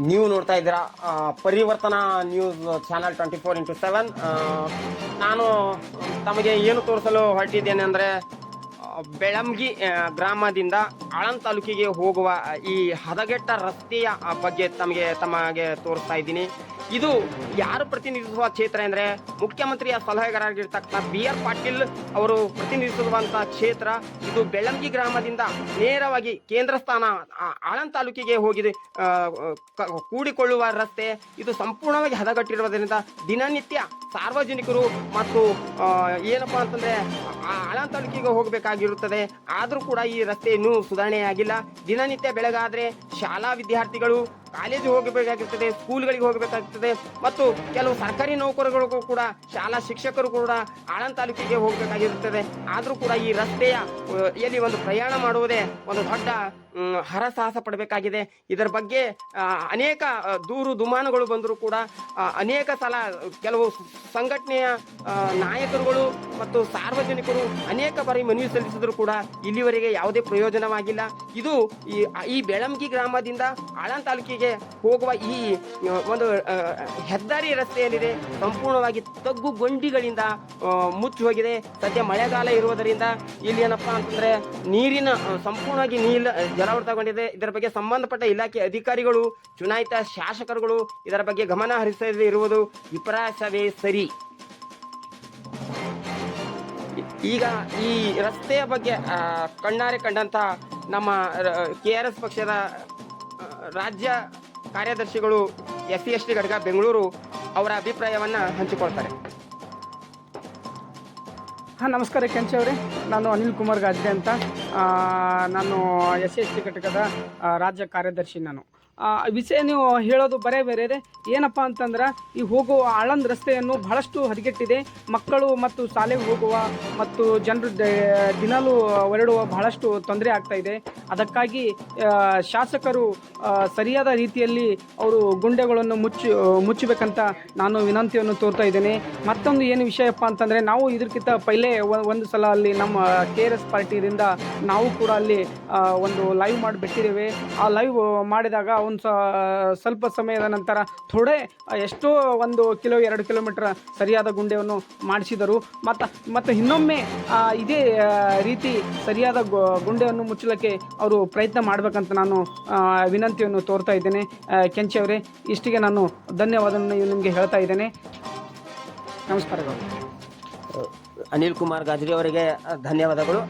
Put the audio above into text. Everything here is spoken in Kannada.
ನೀವು ನೋಡ್ತಾ ಇದ್ದೀರಾ Parivartana news channel twenty four into seven. ನಾನು ತಮಗೆ ಏನು ತೋರಿಸಲು ಹೊರಟಿದ್ದೇನೆ ಅಂದರೆ ಬೆಳಂಗಿ ಗ್ರಾಮದಿಂದ ಆಳಂದ್ ತಾಲೂಕಿಗೆ ಹೋಗುವ ಈ ಹದಗೆಟ್ಟ ರಸ್ತೆಯ ಬಗ್ಗೆ ತಮಗೆ ತಮಗೆ ತೋರಿಸ್ತಾ ಇದ್ದೀನಿ. ಇದು ಯಾರು ಪ್ರತಿನಿಧಿಸುವ ಕ್ಷೇತ್ರ ಅಂದರೆ ಮುಖ್ಯಮಂತ್ರಿಯ ಸಲಹೆಗಾರರಾಗಿರ್ತಕ್ಕಂಥ ಬಿ ಆರ್ ಪಾಟೀಲ್ ಅವರು ಪ್ರತಿನಿಧಿಸುವಂತಹ ಕ್ಷೇತ್ರ. ಇದು ಬೆಳಂಗಿ ಗ್ರಾಮದಿಂದ ನೇರವಾಗಿ ಕೇಂದ್ರ ಸ್ಥಾನ ಆಳಂದ ತಾಲೂಕಿಗೆ ಹೋಗಿದೆ ಕೂಡಿಕೊಳ್ಳುವ ರಸ್ತೆ. ಇದು ಸಂಪೂರ್ಣವಾಗಿ ಹದಗಟ್ಟಿರುವುದರಿಂದ ದಿನನಿತ್ಯ ಸಾರ್ವಜನಿಕರು ಮತ್ತು ಏನಪ್ಪಾ ಅಂತಂದ್ರೆ ಆಳಂದ ತಾಲೂಕಿಗೆ ಹೋಗಬೇಕಾಗಿರುತ್ತದೆ. ಆದರೂ ಕೂಡ ಈ ರಸ್ತೆ ಇನ್ನೂ ಸುಧಾರಣೆಯಾಗಿಲ್ಲ ದಿನನಿತ್ಯ ಬೆಳಗಾದ್ರೆ ಶಾಲಾ ವಿದ್ಯಾರ್ಥಿಗಳು ಕಾಲೇಜು ಹೋಗಬೇಕಾಗಿರ್ತದೆ, ಸ್ಕೂಲ್ಗಳಿಗೆ ಹೋಗಬೇಕಾಗ್ತದೆ ಮತ್ತು ಕೆಲವು ಸರ್ಕಾರಿ ನೌಕರರಿಗೂ ಕೂಡ, ಶಾಲಾ ಶಿಕ್ಷಕರು ಕೂಡ ಆಳನ್ ತಾಲೂಕಿಗೆ ಹೋಗಬೇಕಾಗಿರುತ್ತದೆ ಆದರೂ ಕೂಡ ಈ ರಸ್ತೆಯ ಎಲ್ಲಿ ಒಂದು ಪ್ರಯಾಣ ಮಾಡುವುದೇ ಒಂದು ದೊಡ್ಡ ಹರಸಾಹಸ ಪಡಬೇಕಾಗಿದೆ. ಇದರ ಬಗ್ಗೆ ಅನೇಕ ದೂರು ದುಮಾನಗಳು ಬಂದರೂ ಕೂಡ ಅನೇಕ ಸಲ ಕೆಲವು ಸಂಘಟನೆಯ ನಾಯಕರುಗಳು ಮತ್ತು ಸಾರ್ವಜನಿಕರು ಅನೇಕ ಬಾರಿ ಮನವಿ ಸಲ್ಲಿಸಿದರೂ ಕೂಡ ಇಲ್ಲಿವರೆಗೆ ಯಾವುದೇ ಪ್ರಯೋಜನವಾಗಿಲ್ಲ. ಇದು ಈ ಈ ಬೆಳಂಗಿ ಗ್ರಾಮದಿಂದ ಆಳಂದ ತಾಲೂಕಿಗೆ ಹೋಗುವ ಈ ಒಂದು ಹೆದ್ದಾರಿ ರಸ್ತೆ ಏನಿದೆ ಸಂಪೂರ್ಣವಾಗಿ ತಗ್ಗು ಗೊಂಡಿಗಳಿಂದ ಮುಚ್ಚಿ ಹೋಗಿದೆ. ಸದ್ಯ ಮಳೆಗಾಲ ಇರುವುದರಿಂದ ಇಲ್ಲಿ ಏನಪ್ಪಾ ಅಂತಂದ್ರೆ ನೀರಿನ ಸಂಪೂರ್ಣವಾಗಿ ನೀಲ ಜಲಾವೃತಗೊಂಡಿದೆ ಇದರ ಬಗ್ಗೆ ಸಂಬಂಧಪಟ್ಟ ಇಲಾಖೆ ಅಧಿಕಾರಿಗಳು, ಚುನಾಯಿತ ಶಾಸಕರುಗಳು ಇದರ ಬಗ್ಗೆ ಗಮನ ಹರಿಸದೇ ಇರುವುದು ವಿಪರಾಸವೇ ಸರಿ. ಈಗ ಈ ರಸ್ತೆಯ ಬಗ್ಗೆ ಕಣ್ಣಾರೆ ಕಂಡಂತ ನಮ್ಮ ಕೆ ಆರ್ ಎಸ್ ಪಕ್ಷದ ರಾಜ್ಯ ಕಾರ್ಯದರ್ಶಿಗಳು ಎಸ್ ಸಿ ಎಸ್ ಟಿ ಘಟಕ ಬೆಂಗಳೂರು ಅವರ ಅಭಿಪ್ರಾಯವನ್ನು ಹಂಚಿಕೊಳ್ತಾರೆ. ಹಾಂ, ನಮಸ್ಕಾರ ಕೆಂಚೆ ಅವರೇ. ನಾನು ಅನಿಲ್ ಕುಮಾರ್ ಗಾಜ್ರೆ ಅಂತ. ನಾನು ಎಸ್ ಸಿ ಎಸ್ ಟಿ ಘಟಕದ ರಾಜ್ಯ ಕಾರ್ಯದರ್ಶಿ ನಾನು. ವಿಷಯ ನೀವು ಹೇಳೋದು ಬರೇ ಬೇರೆ ಏನಪ್ಪ ಅಂತಂದ್ರೆ, ಈ ಹೋಗುವ ಆಳಂದ ರಸ್ತೆಯನ್ನು ಬಹಳಷ್ಟು ಹದಗೆಟ್ಟಿದೆ. ಮಕ್ಕಳು ಮತ್ತು ಶಾಲೆಗೆ ಹೋಗುವ ಮತ್ತು ಜನರು ದಿನಲು ಹೊರಡುವ ಬಹಳಷ್ಟು ತೊಂದರೆ ಆಗ್ತಾ ಇದೆ. ಅದಕ್ಕಾಗಿ ಶಾಸಕರು ಸರಿಯಾದ ರೀತಿಯಲ್ಲಿ ಅವರು ಗುಂಡೆಗಳನ್ನು ಮುಚ್ಚಿ, ಮುಚ್ಚಬೇಕಂತ ನಾನು ವಿನಂತಿಯನ್ನು ತೋರ್ತಾ ಇದ್ದೇನೆ. ಮತ್ತೊಂದು ಏನು ವಿಷಯಪ್ಪ ಅಂತಂದರೆ, ನಾವು ಇದಕ್ಕಿಂತ ಪೈಲೆ ಒಂದು ಸಲ ಅಲ್ಲಿ ನಮ್ಮ ಕೆ ಆರ್ ಎಸ್ ಪಾರ್ಟಿಯಿಂದ ನಾವು ಕೂಡ ಅಲ್ಲಿ ಒಂದು ಲೈವ್ ಮಾಡಿಬಿಟ್ಟಿದ್ದೇವೆ. ಆ ಲೈವ್ ಮಾಡಿದಾಗ ಒಂದು ಸ್ವಲ್ಪ ಸಮಯದ ನಂತರ ಥೋಡೆ, ಎಷ್ಟೋ ಒಂದು ಕಿಲೋ, ಎರಡು ಕಿಲೋಮೀಟ್ರ್ ಸರಿಯಾದ ಗುಂಡೆಯನ್ನು ಮಾಡಿಸಿದರು. ಮತ್ತು ಮತ್ತು ಇನ್ನೊಮ್ಮೆ ಇದೇ ರೀತಿ ಸರಿಯಾದ ಗುಂಡೆಯನ್ನು ಮುಚ್ಚಲಿಕ್ಕೆ ಅವರು ಪ್ರಯತ್ನ ಮಾಡಬೇಕಂತ ನಾನು ವಿನಂತಿಯನ್ನು ತೋರ್ತಾ ಇದ್ದೇನೆ. ಕೆಂಚಿ ಅವರೇ, ಇಷ್ಟಿಗೆ ನಾನು ಧನ್ಯವಾದವನ್ನು ನಿಮಗೆ ಹೇಳ್ತಾ ಇದ್ದೇನೆ. ನಮಸ್ಕಾರಗಳು ಅನಿಲ್ ಕುಮಾರ್ ಗಾಜ್ರಿ ಅವರಿಗೆ ಧನ್ಯವಾದಗಳು.